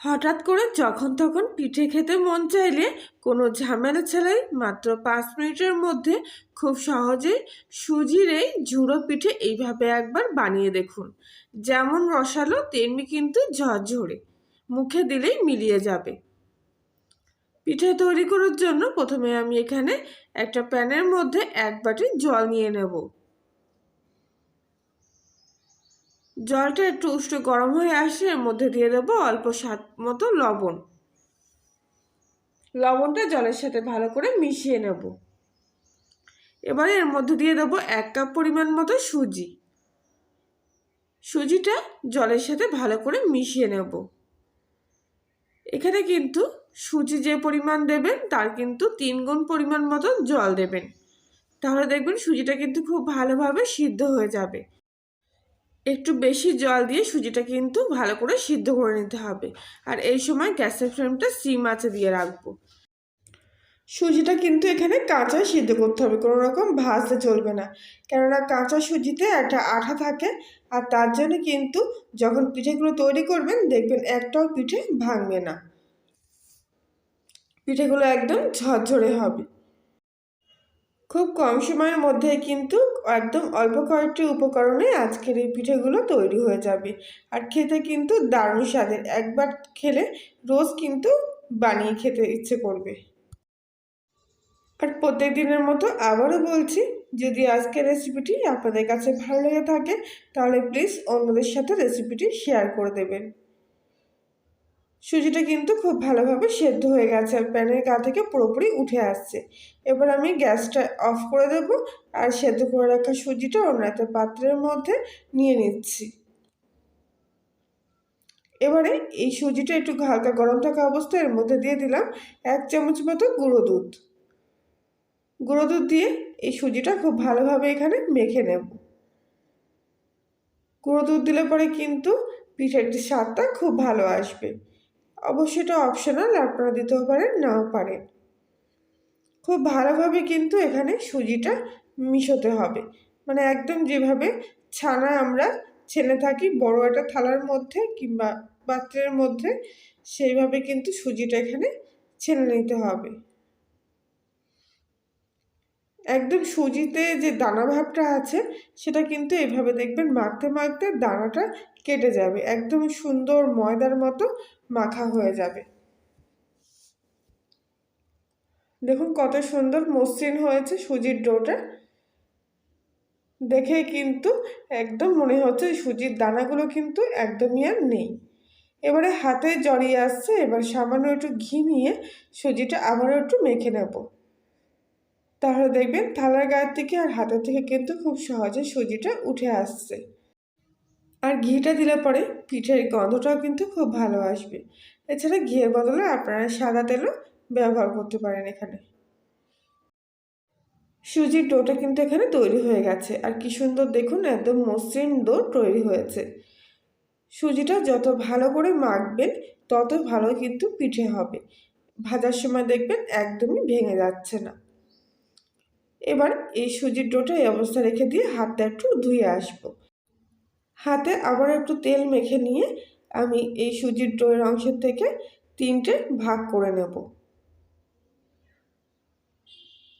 হঠাৎ করে যখন তখন পিঠে খেতে মন চাইলে কোনো ঝামেলা ছাড়াই মাত্র পাঁচ মিনিটের মধ্যে খুব সহজেই সুজির এই ঝুড়ো পিঠে এইভাবে একবার বানিয়ে দেখুন। যেমন রসালো, তেমনি কিন্তু ঝরঝরে। মুখে দিলেই মিলিয়ে যাবে। পিঠে তৈরি করার জন্য প্রথমে আমি এখানে একটা প্যানের মধ্যে এক বাটি জল নিয়ে নেব। জলটা একটু উষ্ণ গরম হয়ে আসলে এর মধ্যে দিয়ে দেবো অল্প স্বাদ মতো লবণ। লবণটা জলের সাথে ভালো করে মিশিয়ে নেব। এবারে এর মধ্যে দিয়ে দেবো এক কাপ পরিমাণ মতো সুজি। সুজিটা জলের সাথে ভালো করে মিশিয়ে নেব। এখানে কিন্তু সুজি যে পরিমাণ দেবেন, তার কিন্তু তিন গুণ পরিমাণ মতো জল দেবেন। তাহলে দেখবেন সুজিটা কিন্তু খুব ভালোভাবে সিদ্ধ হয়ে যাবে। একটু বেশি জল দিয়ে সুজিটা কিন্তু ভালো করে সিদ্ধ করে নিতে হবে। আর এই সময় গ্যাসের ফ্লেমটা সিম আঁচে দিয়ে রাখব। সুজিটা কিন্তু এখানে কাঁচা সিদ্ধ করতে হবে, কোনো রকম ভাজতে চলবে না। কেননা কাঁচা সুজিতে একটা আঠা থাকে আর তার জন্য কিন্তু যখন পিঠেগুলো তৈরি করবেন দেখবেন একটাও পিঠে ভাঙবে না। পিঠেগুলো একদম ঝরঝরে হবে। খুব কম সময়ের মধ্যে কিন্তু একদম অল্প কয়েকটি উপকরণে আজকের এই পিঠেগুলো তৈরি হয়ে যাবে। আর খেতে কিন্তু দারুণ স্বাদের। একবার খেলে রোজ কিন্তু বানিয়ে খেতে ইচ্ছে করবে। আর প্রত্যেক দিনের মতো আবারও বলছি, যদি আজকের রেসিপিটি আপনাদের কাছে ভালো লেগে থাকে, তাহলে প্লিজ অন্যদের সাথে রেসিপিটি শেয়ার করে দেবেন। সুজিটা কিন্তু খুব ভালোভাবে সেদ্ধ হয়ে গেছে, আর প্যানের গা থেকে পুরোপুরি উঠে আসছে। এবার আমি গ্যাসটা অফ করে দেব আর সেদ্ধ করে রাখা সুজিটা অন্য একটা পাত্রের মধ্যে নিয়ে নিচ্ছি। এবারে এই সুজিটা একটু হালকা গরম থাকা অবস্থায় এর মধ্যে দিয়ে দিলাম এক চামচ মতো গুঁড়ো দুধ। গুঁড়ো দুধ দিয়ে এই সুজিটা খুব ভালোভাবে এখানে মেখে নেব। গুঁড়ো দুধ দিলে পরে কিন্তু পিঠের স্বাদটা খুব ভালো আসবে। অবশ্যই এটা অপশনাল আপনারা দিতেও পারেন, নাও পারেন। খুব ভালোভাবে কিন্তু এখানে সুজিটা মিশোতে হবে। মানে একদম যেভাবে ছানা আমরা ছেলে থাকি, বড় একটা থালার মধ্যে কিংবা পাত্রের মধ্যে, সেইভাবে কিন্তু সুজিটা এখানে ছেলে নিতে হবে। একদম সুজিতে যে দানা ভাবটা আছে, সেটা কিন্তু এভাবে দেখবেন মাখতে মাখতে দানাটা কেটে যাবে। একদম সুন্দর ময়দার মতো মাখা হয়ে যাবে। দেখুন কত সুন্দর মসৃণ হয়েছে সুজির ডোটা। দেখে কিন্তু একদম মনে হচ্ছে সুজির দানাগুলো কিন্তু একদমই আর নেই। এবারে হাতে জড়িয়ে আসছে, এবার সামান্য একটু ঘি নিয়ে সুজিটা আবারও একটু মেখে নেব। তাহলে দেখবেন থালার গায়ের থেকে আর হাতের থেকে কিন্তু খুব সহজে সুজিটা উঠে আসছে। আর ঘিটা দিলে পরে পিঠের গন্ধটাও কিন্তু খুব ভালো আসবে। এছাড়া ঘিয়ের বদলে আপনারা সাদা তেলও ব্যবহার করতে পারেন এখানে। সুজির ডোটা কিন্তু এখানে তৈরি হয়ে গেছে। আর কি সুন্দর দেখুন, একদম মসৃণ ডো তৈরি হয়েছে। সুজিটা যত ভালো করে মাখবেন, তত ভালো কিন্তু পিঠে হবে। ভাজার সময় দেখবেন একদমই ভেঙে যাচ্ছে না। এবার এই সুজির ডোটা এই অবস্থা রেখে দিয়ে হাতটা একটু ধুয়ে আসব। হাতে আবার একটু তেল মেখে নিয়ে আমি এই সুজির ডোয়ের অংশের থেকে তিনটে ভাগ করে নেব।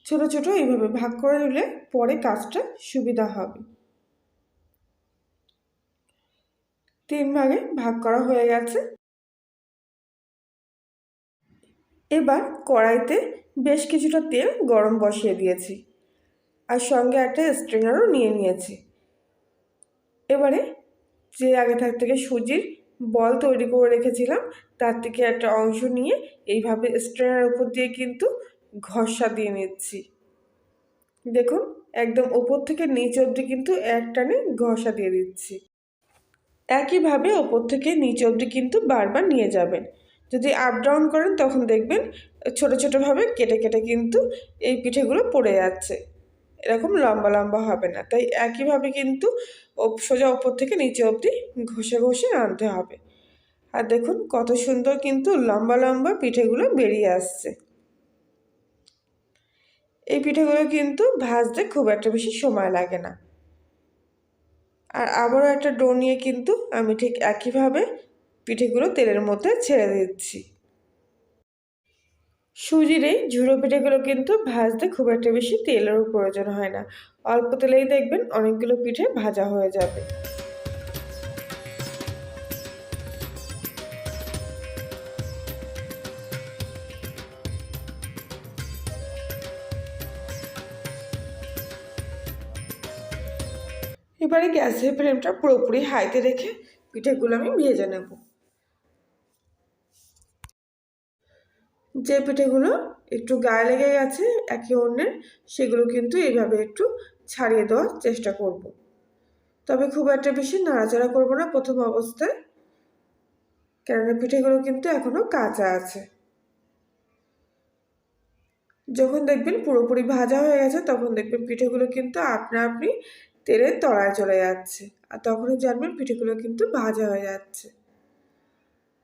ছোট ছোট এইভাবে ভাগ করে নিলে পরে কাজটা সুবিধা হবে। তিন ভাগে ভাগ করা হয়ে গেছে। এবার কড়াইতে বেশ কিছুটা তেল গরম বসিয়ে দিয়েছি। আর সঙ্গে একটা স্ট্রেনারও নিয়ে নিয়েছি। এবারে যে আগে থাক থেকে সুজির বল তৈরি করে রেখেছিলাম, তার থেকে একটা অংশ নিয়ে এইভাবে স্ট্রেনার উপর দিয়ে কিন্তু ঘষা দিয়ে নিচ্ছি। দেখুন, একদম ওপর থেকে নিচ অবধি কিন্তু এক টানে ঘষা দিয়ে দিচ্ছি। একইভাবে ওপর থেকে নিচ অবধি কিন্তু বারবার নিয়ে যাবেন। যদি আপ ডাউন করেন, তখন দেখবেন ছোট ছোটোভাবে কেটে কেটে কিন্তু এই পিঠেগুলো পড়ে যাচ্ছে। এরকম লম্বা লম্বা হবে না। তাই একইভাবে কিন্তু সোজা ওপর থেকে নিচে অবধি ঘষে ঘষে আনতে হবে। আর দেখুন কত সুন্দর কিন্তু লম্বা লম্বা পিঠেগুলো বেরিয়ে আসছে। এই পিঠেগুলো কিন্তু ভাজতে খুব একটা বেশি সময় লাগে না। আর আবারও একটা ডো নিয়ে কিন্তু আমি ঠিক একইভাবে পিঠেগুলো তেলের মধ্যে ছেড়ে দিচ্ছি। সুজির এই ঝুড়ো পিঠেগুলো কিন্তু ভাজতে খুব একটা বেশি তেলেরও প্রয়োজন হয় না। অল্প তেলেই দেখবেন অনেকগুলো পিঠে ভাজা হয়ে যাবে। এবারে গ্যাসের ফ্লেমটা পুরোপুরি হাইতে রেখে পিঠেগুলো আমি ভেজে নেব। যে পিঠেগুলো একটু গায়ে লেগে গেছে একে অন্যের, সেগুলো কিন্তু এইভাবে একটু ছাড়িয়ে দেওয়ার চেষ্টা করব। তবে খুব একটা বেশি নাড়াচাড়া করব না প্রথম অবস্থায়, কেননা পিঠেগুলো কিন্তু এখনও কাঁচা আছে যখন দেখবেন পুরোপুরি ভাজা হয়ে গেছে, তখন দেখবেন পিঠেগুলো কিন্তু আপনা আপনি তেলের তলায় চলে যাচ্ছে আর তখনই জানবেন পিঠেগুলো কিন্তু ভাজা হয়ে যাচ্ছে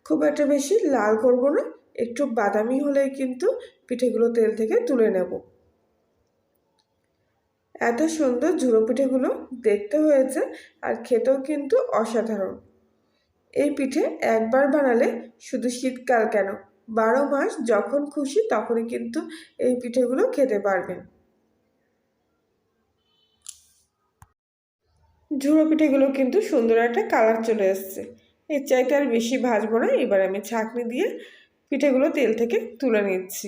খুব একটা বেশি লাল করব না একটু বাদামি হলেই কিন্তু পিঠেগুলো তেল থেকে তুলে নেব। এত সুন্দর ঝুড়ো পিঠেগুলো দেখতে হয়েছে আর খেতেও কিন্তু অসাধারণ। এই পিঠে একবার বানালে শুধু শীতকাল কেন? বারো মাস যখন খুশি তখনই কিন্তু এই পিঠেগুলো খেতে পারবেন। ঝুড়ো পিঠেগুলো কিন্তু সুন্দর একটা কালার চলে এসছে। এর চাইতে আর বেশি ভাজবো না। এবার আমি ছাঁকনি দিয়ে পিঠেগুলো তেল থেকে তুলে নিচ্ছি।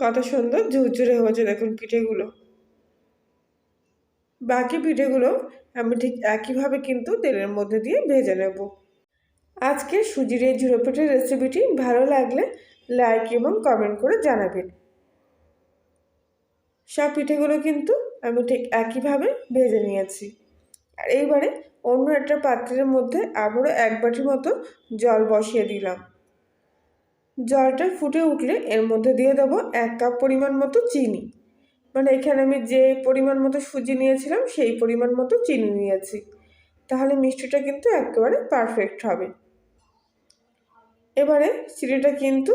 কত সুন্দর ঝুরঝুরে হয়েছে দেখুন পিঠেগুলো। বাকি পিঠেগুলো আমি ঠিক একইভাবে কিন্তু তেলের মধ্যে দিয়ে ভেজে নেব। আজকে সুজির এই ঝুড়ো পিঠের রেসিপিটি ভালো লাগলে লাইক এবং কমেন্ট করে জানাবেন। সব পিঠেগুলো কিন্তু আমি ঠিক একইভাবে ভেজে নিয়েছি। আর এইবারে অন্য একটা পাত্রের মধ্যে আবারও এক বাটির মতো জল বসিয়ে দিলাম। জলটা ফুটে উঠলে এর মধ্যে দিয়ে দেবো এক কাপ পরিমাণ মতো চিনি। মানে এখানে আমি যে পরিমাণ মতো সুজি নিয়েছিলাম, সেই পরিমাণ মতো চিনি নিয়েছি। তাহলে মিষ্টিটা কিন্তু একেবারে পারফেক্ট হবে। এবারে চিনিটা কিন্তু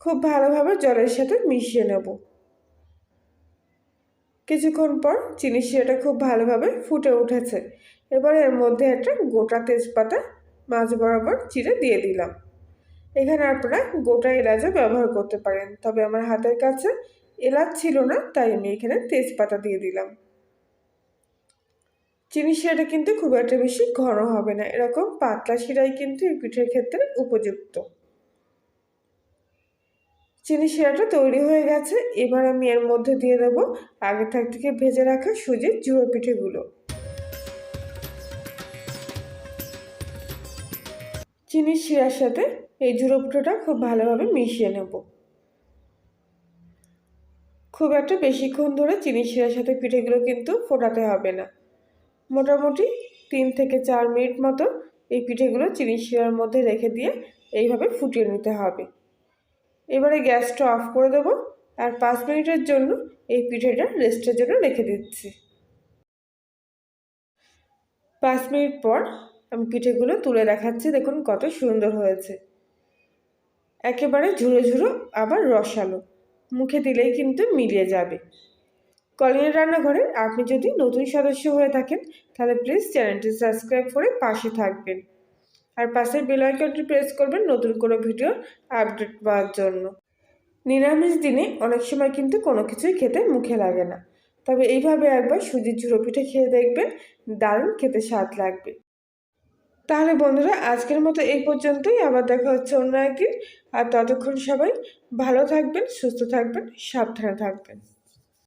খুব ভালোভাবে জলের সাথে মিশিয়ে নেব। কিছুক্ষণ পর চিনি শিরাটা খুব ভালোভাবে ফুটে উঠেছে। এবার এর মধ্যে একটা গোটা তেজপাতা মাছ বরাবর চিড়ে দিয়ে দিলাম। এখানে আপনারা গোটা এলাচও ব্যবহার করতে পারেন। তবে আমার হাতের কাছে এলাচ ছিল না, তাই আমি এখানে তেজপাতা দিয়ে দিলাম। চিনি শিরাটা কিন্তু খুব একটা বেশি ঘন হবে না, এরকম পাতলা শিরাই কিন্তু এই পিঠের ক্ষেত্রে উপযুক্ত। চিনি শিরাটা তৈরি হয়ে গেছে, এবার আমি এর মধ্যে দিয়ে দেবো আগে থাক থেকে ভেজে রাখা সুজির জুড়ো পিঠেগুলো। চিনির শিরার সাথে এই ঝুড়ো খুব ভালোভাবে মিশিয়ে নেব। খুব একটা বেশিক্ষণ ধরে চিনির শিরার সাথে পিঠেগুলো কিন্তু ফোটাতে হবে না। মোটামুটি তিন থেকে চার মিনিট মতো এই পিঠেগুলো চিনির শিরার মধ্যে রেখে দিয়ে এইভাবে ফুটিয়ে নিতে হবে। এবারে গ্যাসটা অফ করে দেবো আর পাঁচ মিনিটের জন্য এই পিঠেটা রেস্টের জন্য রেখে দিচ্ছি। পাঁচ মিনিট পর আমি পিঠেগুলো তুলে দেখাচ্ছি, দেখুন কত সুন্দর হয়েছে। একেবারে ঝুড়ো ঝুড়ো আবার রসালো। মুখে দিলেই কিন্তু মিলিয়ে যাবে। কলিনের রান্নাঘরে আপনি যদি নতুন সদস্য হয়ে থাকেন, তাহলে প্লিজ চ্যানেলটি সাবস্ক্রাইব করে পাশে থাকবেন। আর পাশের বেল আইকনটি প্রেস করবেন নতুন কোনো ভিডিও আপডেট পাওয়ার জন্য। নিরামিষ দিনে অনেক সময় কিন্তু কোনো কিছুই খেতে মুখে লাগে না। তবে এইভাবে একবার সুজির ঝুড়ো পিঠে খেয়ে দেখবেন, দারুণ খেতে স্বাদ লাগবে। তাহলে বন্ধুরা, আজকের মতো এই পর্যন্তই। আবার দেখা হচ্ছে অন্য একদিন। আর ততক্ষণ সবাই ভালো থাকবেন, সুস্থ থাকবেন, সাবধানে থাকবেন।